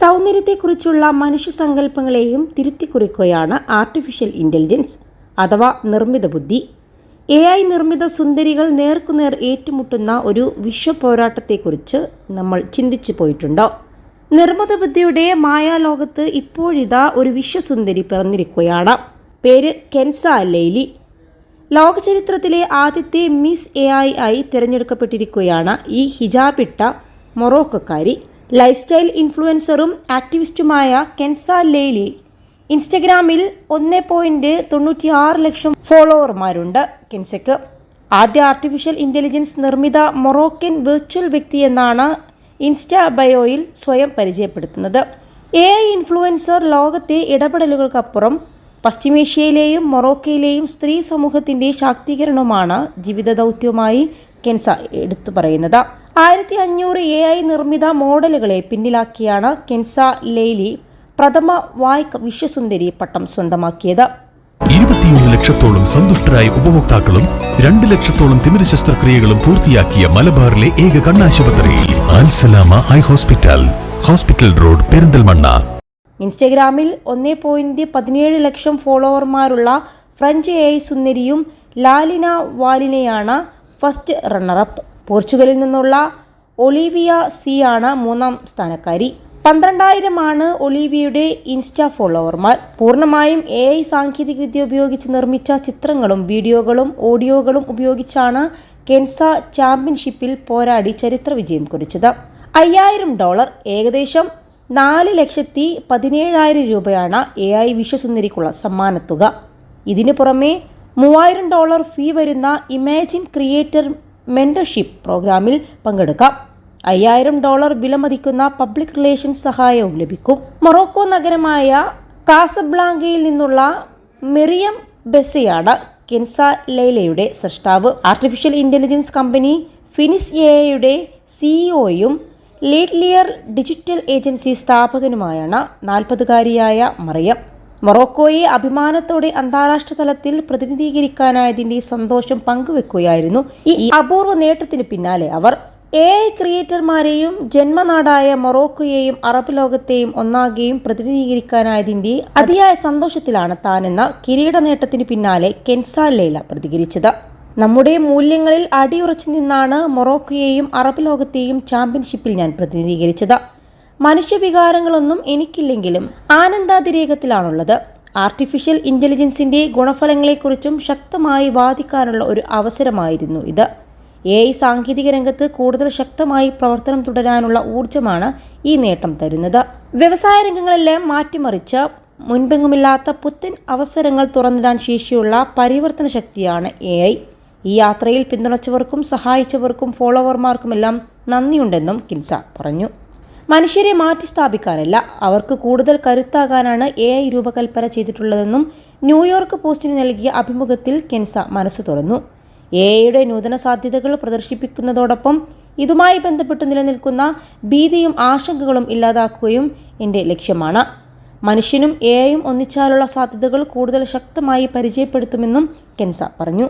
സൗന്ദര്യത്തെക്കുറിച്ചുള്ള മനുഷ്യ സങ്കല്പങ്ങളെയും തിരുത്തിക്കുറിക്കുകയാണ് artificial intelligence അഥവാ നിർമ്മിത ബുദ്ധി. എ ഐ നിർമ്മിത സുന്ദരികൾ നേർക്കുനേർ ഏറ്റുമുട്ടുന്ന ഒരു വിശ്വപോരാട്ടത്തെക്കുറിച്ച് നമ്മൾ ചിന്തിച്ചു പോയിട്ടുണ്ടോ? നിർമ്മിത ബുദ്ധിയുടെ മായാലോകത്ത് ഇപ്പോഴിതാ ഒരു വിശ്വസുന്ദരി പിറന്നിരിക്കുകയാണ്. പേര് കെൻസ ലെയ്ലി. ലോകചരിത്രത്തിലെ ആദ്യത്തെ മിസ് എ ഐ ആയി തിരഞ്ഞെടുക്കപ്പെട്ടിരിക്കുകയാണ് ഈ ഹിജാബിട്ട മൊറോക്കക്കാരി. ലൈഫ് സ്റ്റൈൽ ഇൻഫ്ലുവൻസറും ആക്ടിവിസ്റ്റുമായ കെൻസ ലേലി ഇൻസ്റ്റഗ്രാമിൽ ഒന്ന് പോയിന്റ് തൊണ്ണൂറ്റി ആറ് ലക്ഷം ഫോളോവർമാരുണ്ട് കെൻസയ്ക്ക്. ആദ്യ ആർട്ടിഫിഷ്യൽ ഇന്റലിജൻസ് നിർമ്മിത മൊറോക്കൻ വെർച്വൽ വ്യക്തി എന്നാണ് ഇൻസ്റ്റാ ബയോയിൽ സ്വയം പരിചയപ്പെടുത്തുന്നത്. എ ഐ ഇൻഫ്ലുവൻസർ ലോകത്തെ ഇടപെടലുകൾക്കപ്പുറം പശ്ചിമേഷ്യയിലെയും മൊറോക്കയിലെയും സ്ത്രീ സമൂഹത്തിന്റെ ശാക്തീകരണവുമാണ് ജീവിത ദൗത്യവുമായി കെൻസ എടുത്തു പറയുന്നത്. ആയിരത്തി അഞ്ഞൂറ് എ ഐ നിർമ്മിത മോഡലുകളെ പിന്നിലാക്കിയാണ് കെൻസ ലെയ്ലി പ്രഥമ വായ്ക് വിശ്വസുന്ദരി പട്ടം സ്വന്തമാക്കിയത്. ഇരുപത്തിയൊന്ന് ലക്ഷത്തോളം സന്തുഷ്ടരായ ഉപഭോക്താക്കളും രണ്ട് ലക്ഷത്തോളം തിമിര ശസ്ത്രക്രിയകളും പൂർത്തിയാക്കിയ മലബാറിലെ ഏക കണ്ണാശുപത്രിയിൽ Alsalama eye hospital hospital road Perinthalmanna. ഇൻസ്റ്റഗ്രാമിൽ ഒന്നേ പോയിന്റ് പതിനേഴ് ലക്ഷം ഫോളോവർമാരുള്ള ഫ്രഞ്ച് എ ഐ സുന്ദരിയും ലാലിന വാലിനെയാണ് ഫസ്റ്റ് റണ്ണറപ്പ്. പോർച്ചുഗലിൽ നിന്നുള്ള ഒളീവിയ സി ആണ് മൂന്നാം സ്ഥാനക്കാരി. പന്ത്രണ്ടായിരമാണ് ഒളീവിയയുടെ ഇൻസ്റ്റാ ഫോളോവർമാർ. പൂർണമായും എ ഐ സാങ്കേതികവിദ്യ ഉപയോഗിച്ച് നിർമ്മിച്ച ചിത്രങ്ങളും വീഡിയോകളും ഓഡിയോകളും ഉപയോഗിച്ചാണ് കെൻസ ചാമ്പ്യൻഷിപ്പിൽ പോരാടി ചരിത്ര വിജയം കുറിച്ചത്. അയ്യായിരം ഡോളർ ഏകദേശം നാല് ലക്ഷത്തി പതിനേഴായിരം രൂപയാണ് എ ഐ വിശ്വസുന്ദരിക്കുള്ള സമ്മാനത്തുക. ഇതിനു പുറമെ മൂവായിരം ഡോളർ ഫീ വരുന്ന ഇമാജിൻ ക്രിയേറ്റർ മെന്റർഷിപ്പ് പ്രോഗ്രാമിൽ പങ്കെടുക്കാം. അയ്യായിരം ഡോളർ വിലമതിക്കുന്ന പബ്ലിക് റിലേഷൻ സഹായവും ലഭിക്കും. മൊറോക്കോ നഗരമായ കാസബ്ലാങ്കയിൽ നിന്നുള്ള മെറിയം ബെസയാണ് കെൻസ ലൈലയുടെ സൃഷ്ടാവ്. ആർട്ടിഫിഷ്യൽ ഇന്റലിജൻസ് കമ്പനി ഫിനിസ് എയുടെ സിഇഒയും ലേറ്റ്ലിയർ ഡിജിറ്റൽ ഏജൻസി സ്ഥാപകനുമായാണ് നാൽപ്പതുകാരിയായ മറിയം. മൊറോക്കോയെ അഭിമാനത്തോടെ അന്താരാഷ്ട്ര തലത്തിൽ പ്രതിനിധീകരിക്കാനായതിന്റെ സന്തോഷം പങ്കുവെക്കുകയായിരുന്നു ഈ അപൂർവ നേട്ടത്തിന് പിന്നാലെ അവർ. എ ഐ ക്രിയേറ്റർമാരെയും ജന്മനാടായ മൊറോക്കോയെയും അറബ് ലോകത്തെയും ഒന്നാകെയും പ്രതിനിധീകരിക്കാനായതിന്റെ അതിയായ സന്തോഷത്തിലാണ് താനെന്ന കിരീട നേട്ടത്തിന് പിന്നാലെ കെൻസ ലൈല പ്രതികരിച്ചത്. നമ്മുടെ മൂല്യങ്ങളിൽ അടിയുറച്ചു നിന്നാണ് മൊറോക്കോയെയും അറബ് ലോകത്തെയും ചാമ്പ്യൻഷിപ്പിൽ ഞാൻ പ്രതിനിധീകരിച്ചത്. മനുഷ്യവികാരങ്ങളൊന്നും എനിക്കില്ലെങ്കിലും ആനന്ദാതിരേകത്തിലാണുള്ളത്. ആർട്ടിഫിഷ്യൽ ഇന്റലിജൻസിന്റെ ഗുണഫലങ്ങളെക്കുറിച്ചും ശക്തമായി വാദിക്കാനുള്ള ഒരു അവസരമായിരുന്നു ഇത്. എ ഐ സാങ്കേതിക രംഗത്ത് കൂടുതൽ ശക്തമായി പ്രവർത്തനം തുടരാനുള്ള ഊർജമാണ് ഈ നേട്ടം തരുന്നത്. വ്യവസായ രംഗങ്ങളെല്ലാം മാറ്റിമറിച്ച് മുൻപെങ്ങുമില്ലാത്ത പുത്തൻ അവസരങ്ങൾ തുറന്നിടാൻ ശേഷിയുള്ള പരിവർത്തന ശക്തിയാണ് എ ഐ ഈ യാത്രയിൽ പിന്തുണച്ചവർക്കും സഹായിച്ചവർക്കും ഫോളോവർമാർക്കുമെല്ലാം നന്ദിയുണ്ടെന്നും കിൻസ പറഞ്ഞു. മനുഷ്യരെ മാറ്റിസ്ഥാപിക്കാനല്ല അവർക്ക് കൂടുതൽ കരുത്താകാനാണ് എ ഐ രൂപകൽപ്പന ചെയ്തിട്ടുള്ളതെന്നും ന്യൂയോർക്ക് പോസ്റ്റിന് നൽകിയ അഭിമുഖത്തിൽ കെൻസ മനസ്സു തുറന്നു. എ ഐയുടെ നൂതന സാധ്യതകൾ പ്രദർശിപ്പിക്കുന്നതോടൊപ്പം ഇതുമായി ബന്ധപ്പെട്ട് നിലനിൽക്കുന്ന ഭീതിയും ആശങ്കകളും ഇല്ലാതാക്കുകയും എന്റെ ലക്ഷ്യമാണ്. മനുഷ്യനും എ ഐയും ഒന്നിച്ചാലുള്ള സാധ്യതകൾ കൂടുതൽ ശക്തമായി പരിചയപ്പെടുത്തുമെന്നും കെൻസ പറഞ്ഞു.